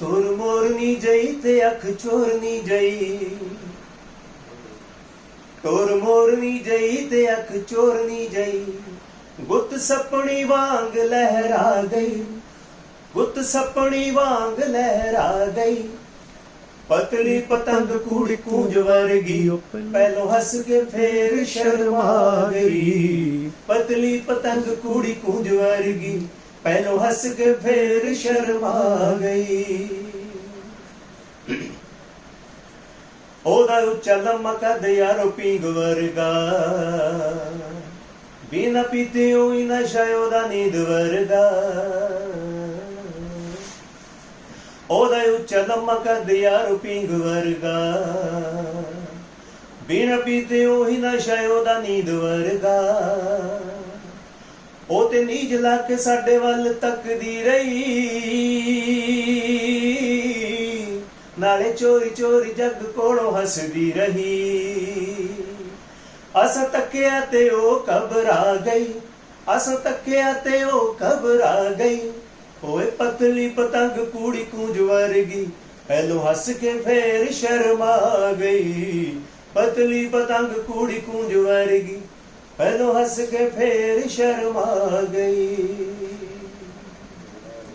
ਤੁਰ ਮੋਰਨੀ ਜਈ ਤੇ ਅੱਖ ਚੋਰਨੀ ਜਈ। ਤੁਰ ਮੋਰਨੀ ਜਈ ਤੇ ਅੱਖ ਚੋਰਨੀ ਜਈ। ਗੁੱਤ ਸਪਣੀ ਵਾਂਗ ਲਹਿਰਾ ਗਈ ਗੁੱਤ ਸਪਣੀ ਵਾਂਗ ਲਹਿਰਾ ਗਈ ਪਤਲੀ ਪਤੰਗ ਕੂੜੀ ਕੂੰਜ ਵਰਗੀ ਪਹਿਲੋਂ ਹੱਸ ਕੇ ਫੇਰ ਸ਼ਰਮਾ ਗਈ। ਪਤਲੀ ਪਤੰਗ ਕੂੜੀ ਕੂੰਜ ਵਰਗੀ ਪਹਿਲੋਂ ਹੱਸ ਕੇ ਫੇਰ ਸ਼ਰਮਾ ਗਈ। ਉਹਦਾ ਉੱਚਾ ਲੰਮਾ ਕੱਦ ਯਾਰੋ ਪੀਂਗ ਵਰਗਾ। ਬਿਨਾ ਪੀਤੇ ਹੋਈ ਨਸ਼ਾ ਉਹਦਾ ਨੀਂਦ ਵਰਗਾ। ਉਹਦਾ ਉੱਚਾ ਲੰਮਾ ਕੱਦ ਯਾਰੋ ਪੀਂਗ ਵਰਗਾ। ਬਿਨਾ ਪੀਤੇ ਹੋਈ ਨਸ਼ਾ ਉਹਦਾ ਨੀਂਦ ਵਰਗਾ। ਉਹ ਤੇ ਨੀਜ ਲਾ ਕੇ ਸਾਡੇ ਵੱਲ ਤੱਕਦੀ ਰਹੀ। ਨਾਲੇ ਚੋਰੀ ਚੋਰੀ ਜੱਗ ਕੋਲੋਂ ਹੱਸਦੀ ਰਹੀ। ਅਸ ਤੱਕਿਆ ਤੇ ਉਹ ਘਬਰਾ ਗਈ। ਅਸ ਤੱਕਿਆ ਤੇ ਉਹ ਘਬਰਾ ਗਈ। ਓਏ ਪਤਲੀ ਪਤੰਗ ਕੂੜੀ ਕੂੰਜ ਵਰਗੀ, ਪਹਿਲੋਂ ਹੱਸ ਕੇ ਫੇਰ ਸ਼ਰਮਾ ਗਈ। ਪਤਲੀ ਪਤੰਗ ਕੂੜੀ ਕੂੰਜ ਵਰਗੀ ਪਹਿਲੋਂ ਹੱਸ ਕੇ ਫੇਰ ਸ਼ਰਮਾ ਗਈ